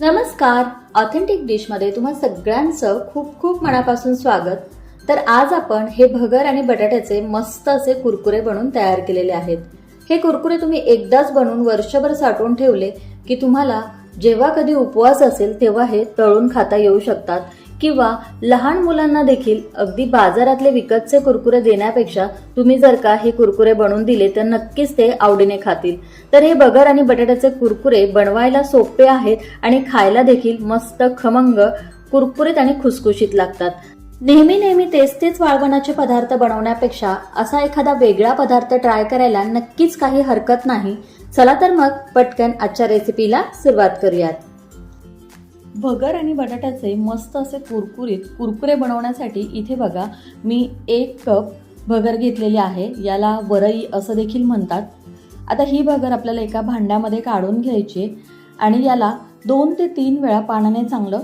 नमस्कार. ऑथेंटिक डिशमध्ये तुम्हा सगळ्यांचं खूप खूप मनापासून स्वागत. तर आज आपण हे भगर आणि बटाट्याचे मस्त असे कुरकुरे बनवून तयार केलेले आहेत. हे कुरकुरे तुम्ही एकदाच बनवून वर्षभर साठवून ठेवले की तुम्हाला जेव्हा कधी उपवास असेल तेव्हा हे तळून खाता येऊ शकतात. किंवा लहान मुलांना देखील अगदी बाजारातले विकतचे कुरकुरे देण्यापेक्षा तुम्ही जर का हे कुरकुरे बनवून दिले तर नक्कीच ते आवडीने खातील. तर हे बगर आणि बटाट्याचे कुरकुरे बनवायला सोपे आहेत आणि खायला देखील मस्त खमंग कुरकुरीत आणि खुसखुशीत लागतात. नेहमी नेहमी तेच तेच वाळवणाचे पदार्थ बनवण्यापेक्षा असा एखादा वेगळा पदार्थ ट्राय करायला नक्कीच काही हरकत नाही. चला तर मग पटकन आजच्या रेसिपीला सुरुवात करूयात. भगर आणि बटाट्याचे मस्त असे कुरकुरीत कुरकुरे बनवण्यासाठी इथे बघा मी एक कप भगर घेतलेली आहे. याला वरई असं देखील म्हणतात. आता ही भगर आपल्याला एका भांड्यामध्ये काढून घ्यायची आणि याला दोन ते तीन वेळा पाण्याने चांगलं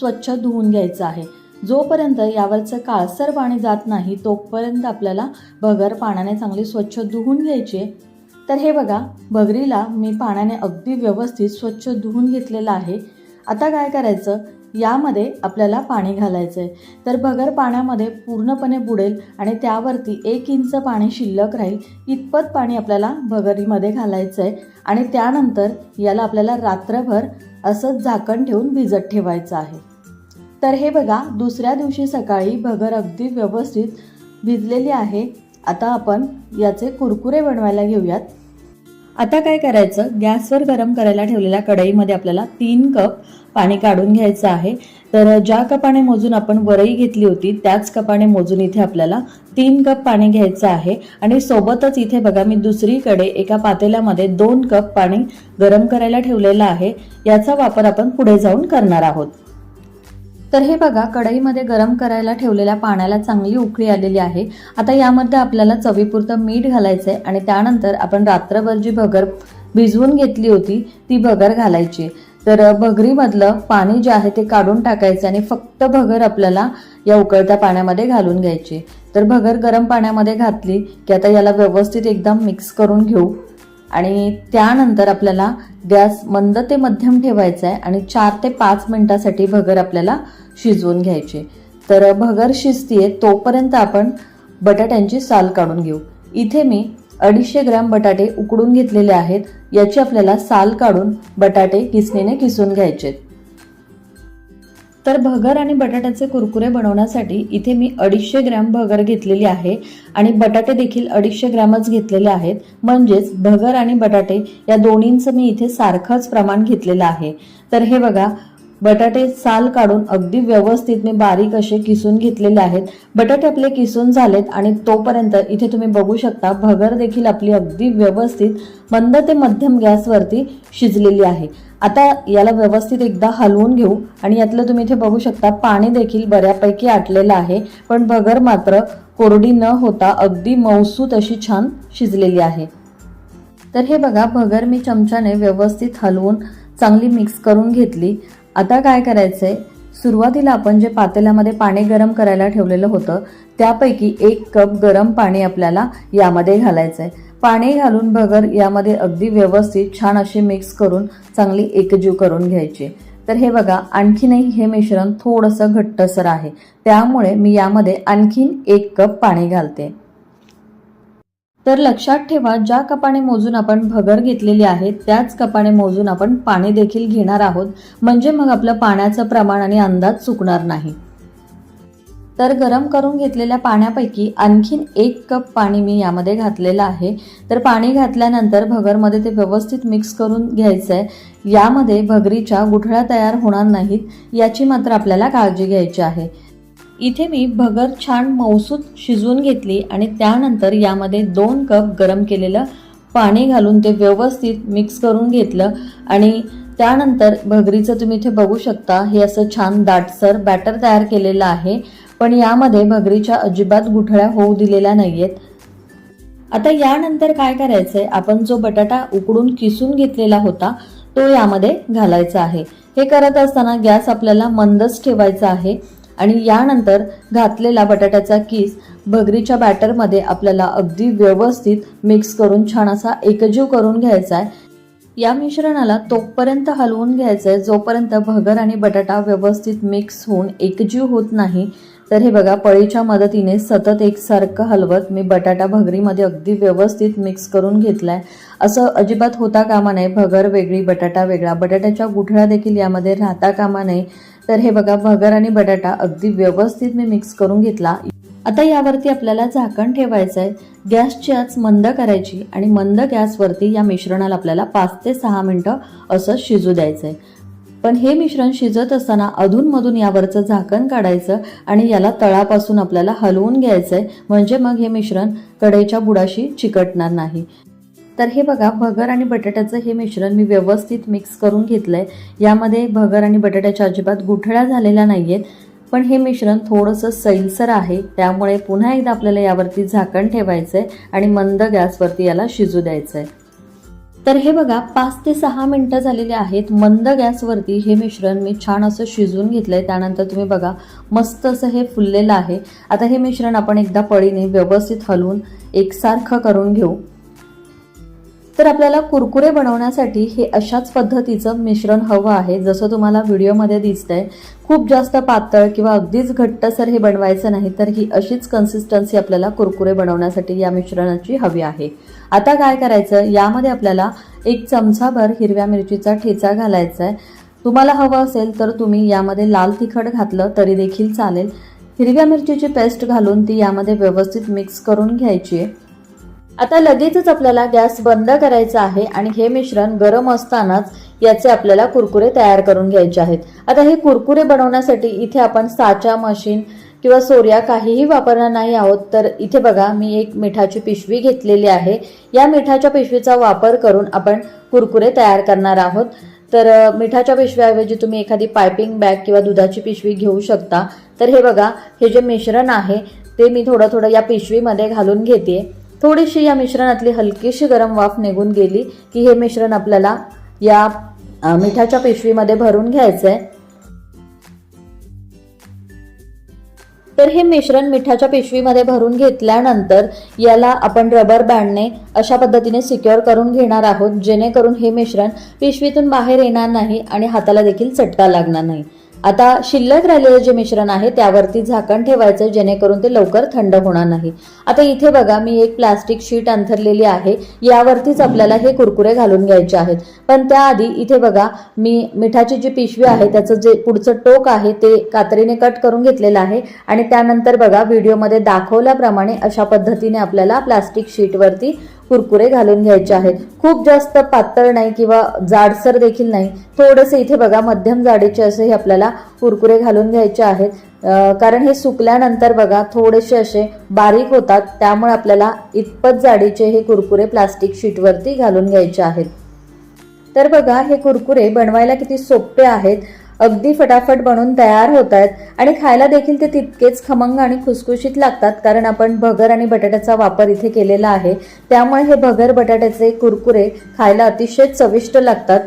स्वच्छ धुवून घ्यायचं आहे. जोपर्यंत यावरचं काळसर पाणी जात नाही तोपर्यंत आपल्याला भगर पाण्याने चांगली स्वच्छ धुवून घ्यायची तर हे बघा भगरीला मी पाण्याने अगदी व्यवस्थित स्वच्छ धुवून घेतलेलं आहे. आता काय करायचं? यामध्ये आपल्याला पाणी घालायचं आहे तर भगर पाण्यामध्ये पूर्णपणे बुडेल आणि त्यावरती एक इंच पाणी शिल्लक राहील. इतपत पाणी आपल्याला भगरीमध्ये घालायचं आहे आणि त्यानंतर याला आपल्याला रात्रभर असंच झाकण ठेवून भिजत ठेवायचं आहे. तर हे बघा दुसऱ्या दिवशी सकाळी भगर अगदी व्यवस्थित भिजलेली आहे. आता आपण याचे कुरकुरे बनवायला घेऊयात. आता काय करायचं? गॅसवर गरम करायला ठेवलेल्या कढईमध्ये आपल्याला तीन कप पाणी काढून घ्यायचं आहे. तर ज्या कपाने मोजून आपण वरई घेतली होती त्याच कपाने मोजून इथे आपल्याला तीन कप पाणी घ्यायचं आहे. आणि सोबतच इथे बघा मी दुसरीकडे एका पातेल्यामध्ये दोन कप पाणी गरम करायला ठेवलेलं आहे. याचा वापर आपण पुढे जाऊन करणार आहोत. तर हे बघा कढईमध्ये गरम करायला ठेवलेल्या पाण्याला चांगली उकळी आलेली आहे. आता यामध्ये आपल्याला चवीपुरतं मीठ घालायचं आहे आणि त्यानंतर आपण रात्रभर जी भगर भिजवून घेतली होती ती भगर घालायची तर भगरीमधलं पाणी जे आहे ते काढून टाकायचं आणि फक्त भगर आपल्याला या उकळत्या पाण्यामध्ये घालून घ्यायची तर भगर गरम पाण्यामध्ये घातली की आता याला व्यवस्थित एकदम मिक्स करून घेऊ. आणि त्यानंतर आपल्याला गॅस मंद ते मध्यम ठेवायचा आहे आणि चार ते पाच मिनटासाठी भगर आपल्याला शिजवून घ्यायची. तर भगर शिजतीये तोपर्यंत आपण बटाट्यांची साल काढून घेऊ. इथे मी अडीचशे ग्रॅम बटाटे उकडून घेतलेले आहेत. याची आपल्याला साल काढून बटाटे किसणीने किसून घ्यायचे तर भगर आणि बटाट्याचे कुरकुरे बनवण्यासाठी इथे मी अडीचशे ग्रॅम भगर घेतलेली आहे आणि बटाटे देखील अडीचशे ग्रॅमच घेतलेले आहेत. म्हणजेच भगर आणि बटाटे या दोन्हींचं मी इथे सारखंच प्रमाण घेतलेलं आहे. तर हे बघा बटाटे साल काढून अगदी व्यवस्थित मी बारीक असे किसून घेतलेले आहेत. बटाटे आपले किसून झालेत आणि तोपर्यंत इथे तुम्ही बघू शकता भगर देखील आपली अगदी व्यवस्थित मंद ते मध्यम गॅसवरती शिजलेली आहे. आता याला व्यवस्थित एकदा हलवून घेऊ आणि यातलं तुम्ही इथे बघू शकता पाणी देखील बऱ्यापैकी आटलेलं आहे पण भगर मात्र कोरडी न होता अगदी मौसूत अशी छान शिजलेली आहे. तर हे बघा भगर मी चमच्याने व्यवस्थित हलवून चांगली मिक्स करून घेतली. आता काय करायचंय? सुरुवातीला आपण जे पातेल्यामध्ये पाणी गरम करायला ठेवलेलं होतं त्यापैकी एक कप गरम पाणी आपल्याला यामध्ये घालायचं आहे पाणी घालून भगर यामध्ये अगदी व्यवस्थित छान अशी मिक्स करून चांगली एकजीव करून घ्यायची. तर हे बघा आणखीनही हे मिश्रण थोडंसं घट्टसर आहे. त्यामुळे मी यामध्ये आणखीन एक कप पाणी घालते. तर लक्षात ठेवा ज्या कपाने मोजून आपण भगर घेतलेली आहे त्याच कपाने मोजून आपण पाणी देखील घेणार आहोत. म्हणजे मग आपलं पाण्याचं प्रमाण आणि अंदाज चुकणार नाही. तर गरम करून घेतलेल्या पाण्यापैकी आणखीन एक कप पाणी मी यामध्ये घातलेलं आहे. तर पाणी घातल्यानंतर भगरमध्ये ते व्यवस्थित मिक्स करून घ्यायचं आहे यामध्ये भगरीच्या गुठळ्या तयार होणार नाहीत याची मात्र आपल्याला काळजी घ्यायची आहे. इथे मी भगर छान मौसूत शिजवून घेतली आणि त्यानंतर यामध्ये दोन कप गरम केलेलं पाणी घालून ते व्यवस्थित मिक्स करून घेतलं. आणि त्यानंतर भगरीचं तुम्ही इथे बघू शकता हे असं छान दाटसर बॅटर तयार केलेलं आहे. पण यामध्ये भगरीच्या अजिबात गुठळ्या होऊ दिलेल्या नाहीयेत. आता यानंतर काय करायचंय? आपण जो बटाटा उकडून किसून घेतलेला होता तो यामध्ये घालायचा आहे. हे करत असताना गॅस आपल्याला मंदच ठेवायचा आहे. आणि यानंतर घातलेला बटाट्याचा किस भगरीच्या बॅटरमध्ये आपल्याला अगदी व्यवस्थित मिक्स करून छान असा एकजीव करून घ्यायचा आहे या मिश्रणाला तोपर्यंत हलवून घ्यायचं आहे जोपर्यंत भगर आणि बटाटा व्यवस्थित मिक्स होऊन एकजीव होत नाही तर हे बघा पळीच्या मदतीने सतत एकसारखं हलवत मी बटाटा भगरीमध्ये अगदी व्यवस्थित मिक्स करून घेतलाय. असं अजिबात होता कामा नये. भगर वेगळी बटाटा वेगळा. बटाट्याच्या गुठळ्या देखील यामध्ये राहता कामा नये. तर हे बघा भगर आणि बटाटा अगदी व्यवस्थित मी मिक्स करून घेतला. आता यावरती आपल्याला झाकण ठेवायचं आहे गॅसची आच मंद करायची आणि मंद गॅसवरती या मिश्रणाला आपल्याला पाच ते सहा मिनटं असं शिजू द्यायचं आहे पण हे मिश्रण शिजत असताना अधूनमधून यावरचं झाकण काढायचं आणि याला तळापासून आपल्याला हलवून घ्यायचं आहे म्हणजे मग हे मिश्रण कढईच्या बुडाशी चिकटणार नाही. तर हे बघा भगर आणि बटाट्याचं हे मिश्रण मी व्यवस्थित मिक्स करून घेतलंय. यामध्ये भगर आणि बटाट्याच्या अजिबात गुठळ्या झालेल्या आहेत पण हे मिश्रण थोडंसं सैलसर आहे त्यामुळे पुन्हा एकदा आपल्याला यावरती झाकण ठेवायचं आहे आणि मंद गॅसवरती याला शिजू द्यायचं आहे तर हे बघा पाच ते सहा मिनटं झालेली आहेत. मंद गॅसवरती हे मिश्रण मी छान असं शिजवून घेतलंय. त्यानंतर तुम्ही बघा मस्त असं हे फुललेलं आहे. आता हे मिश्रण आपण एकदा पळीने व्यवस्थित हलवून एकसारखं करून घेऊ. तर आपल्याला कुरकुरे बनवण्यासाठी हे अशाच पद्धतीचं मिश्रण हवं आहे. जसं तुम्हाला व्हिडिओमध्ये दिसतंय खूप जास्त पातळ किंवा अगदीच घट्टसर हे बनवायचं नाही तर ही अशीच कन्सिस्टन्सी आपल्याला कुरकुरे बनवण्यासाठी या मिश्रणाची हवी आहे. आता काय करायचं? यामध्ये आपल्याला एक चमचाभर हिरव्या मिरचीचा ठेचा घालायचा आहे तुम्हाला हवं असेल तर तुम्ही यामध्ये लाल तिखट घातलं तरी देखील चालेल. हिरव्या मिरचीची पेस्ट घालून ती यामध्ये व्यवस्थित मिक्स करून घ्यायची आहे आता लगेचच आपल्याला गॅस बंद करायचा आहे आणि हे मिश्रण गरम असतानाच याचे आपल्याला कुरकुरे तयार करून घ्यायचे आहेत. आता हे कुरकुरे बनवण्यासाठी इथे आपण साचा मशीन किंवा सोर्या काहीही वापरणार नाही आहोत. तर इथे बघा मी एक मिठाची पिशवी घेतलेली आहे. या मिठाच्या पिशवीचा वापर करून आपण कुरकुरे तयार करणार आहोत. तर मिठाच्या पिशव्याऐवजी तुम्ही एखादी पायपिंग बॅग किंवा दुधाची पिशवी घेऊ शकता. तर हे बघा हे जे मिश्रण आहे ते मी थोडं थोडं या पिशवीमध्ये घालून घेते थोडीशी या मिश्रणातली हलकीशी गरम वाफ निघून गेली की हे मिश्रण आपल्याला या मिठाच्या पिशवीमध्ये भरून घ्यायचं आहे तर हे मिश्रण मिठाच्या पिशवीमध्ये भरून घेतल्यानंतर याला आपण रबर बँडने अशा पद्धतीने सिक्युअर करून घेणार आहोत जेणेकरून हे मिश्रण पिशवीतून बाहेर येणार नाही आणि हाताला देखील चटका लागणार नाही. आता शिल्लक राहिलेलं जे मिश्रण आहे त्यावरती झाकण ठेवायचं जेणेकरून ते लवकर थंड होणार नाही. आता इथे बघा मी एक प्लास्टिक शीट अंथरलेली आहे. यावरतीच आपल्याला हे कुरकुरे घालून घ्यायचे आहेत. पण त्याआधी इथे बघा मी मिठाची जी पिशवी आहे त्याचं जे पुढचं टोक आहे ते कात्रीने कट करून घेतलेलं आहे. आणि त्यानंतर बघा व्हिडिओमध्ये दाखवल्याप्रमाणे अशा पद्धतीने आपल्याला प्लास्टिक शीटवरती कुरकुरे घालून घ्यायचे आहेत. खूप जास्त पातळ नाही किंवा जाडसर देखील नाही. थोडेसे इथे बघा मध्यम जाडीचे असे हे आपल्याला कुरकुरे घालून घ्यायचे आहेत. कारण हे सुकल्यानंतर बघा थोडेसे असे बारीक होतात. त्यामुळे आपल्याला इतपत जाडीचे हे कुरकुरे प्लास्टिक शीटवरती घालून घ्यायचे आहेत. तर बघा हे कुरकुरे बनवायला किती सोपे आहेत. अगदी फटाफट बनून तयार होत आहेत. आणि खायला देखील ते तितकेच खमंग आणि खुसखुशीत लागतात कारण आपण भगर आणि बटाट्याचा वापर इथे केलेला आहे. त्यामुळे हे भगर बटाट्याचे कुरकुरे खायला अतिशय चविष्ट लागतात.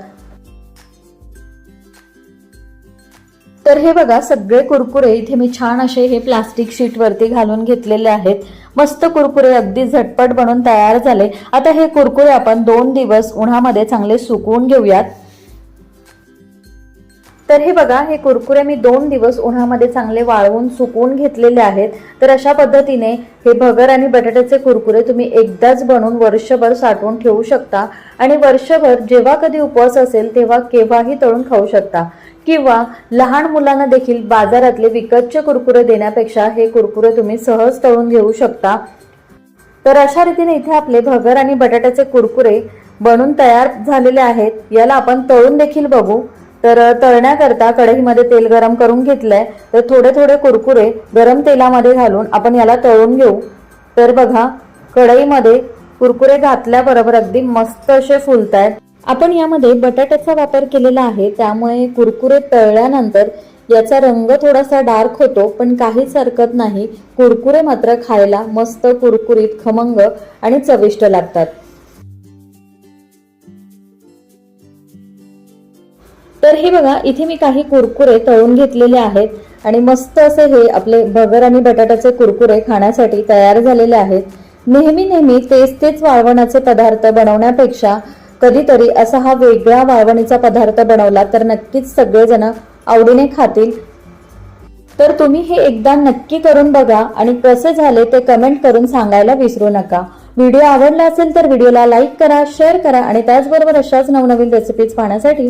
तर हे बघा सगळे कुरकुरे इथे मी छान असे हे प्लास्टिक शीटवरती घालून घेतलेले आहेत. मस्त कुरकुरे अगदी झटपट बनून तयार झाले. आता हे कुरकुरे आपण दोन दिवस उन्हामध्ये चांगले सुकवून घेऊयात. तर हे बघा हे कुरकुरे मी दोन दिवस उन्हामध्ये चांगले वाळवून सुकवून घेतलेले आहेत. तर अशा पद्धतीने हे भगर आणि बटाट्याचे कुरकुरे तुम्ही एकदाच बनवून वर्षभर साठवून ठेवू शकता. आणि वर्षभर जेव्हा कधी उपवास असेल तेव्हा केव्हाही तळून खाऊ शकता. किंवा लहान मुलांना देखील बाजारातले विकतचे कुरकुरे देण्यापेक्षा हे कुरकुरे तुम्ही सहज तळून घेऊ शकता. तर अशा रीतीने इथे आपले भगर आणि बटाट्याचे कुरकुरे बनून तयार झालेले आहेत. याला आपण तळून देखील बघू. तर तळण्याकरता कढईमध्ये तेल गरम करून घेतलंय. तर थोडे थोडे कुरकुरे गरम तेलामध्ये घालून आपण याला तळून घेऊ. तर बघा कढईमध्ये कुरकुरे घातल्याबरोबर अगदी मस्त असे फुलत आहेत आपण यामध्ये बटाट्याचा वापर केलेला आहे. त्यामुळे कुरकुरे तळल्यानंतर याचा रंग थोडासा डार्क होतो पण काहीच हरकत नाही. कुरकुरे मात्र खायला मस्त कुरकुरीत खमंग आणि चविष्ट लागतात. तर हे बघा इथे मी काही कुरकुरे तळून घेतलेले आहेत आणि मस्त असे हे आपले भगर आणि बटाट्याचे कुरकुरे खाण्यासाठी तयार झालेले आहेत. नेहमी नेहमी तेच तेच वाळवणाचे पदार्थ बनवण्यापेक्षा कधीतरी असा हा वेगळा वाळवणीचा पदार्थ बनवला तर नक्कीच सगळेजण आवडीने खातील. तर तुम्ही हे एकदा नक्की करून बघा आणि कसे झाले ते कमेंट करून सांगायला विसरू नका. व्हिडिओ आवडला असेल तर व्हिडिओला लाईक करा शेअर करा आणि त्याचबरोबर अशाच नवनवीन रेसिपीज पाहण्यासाठी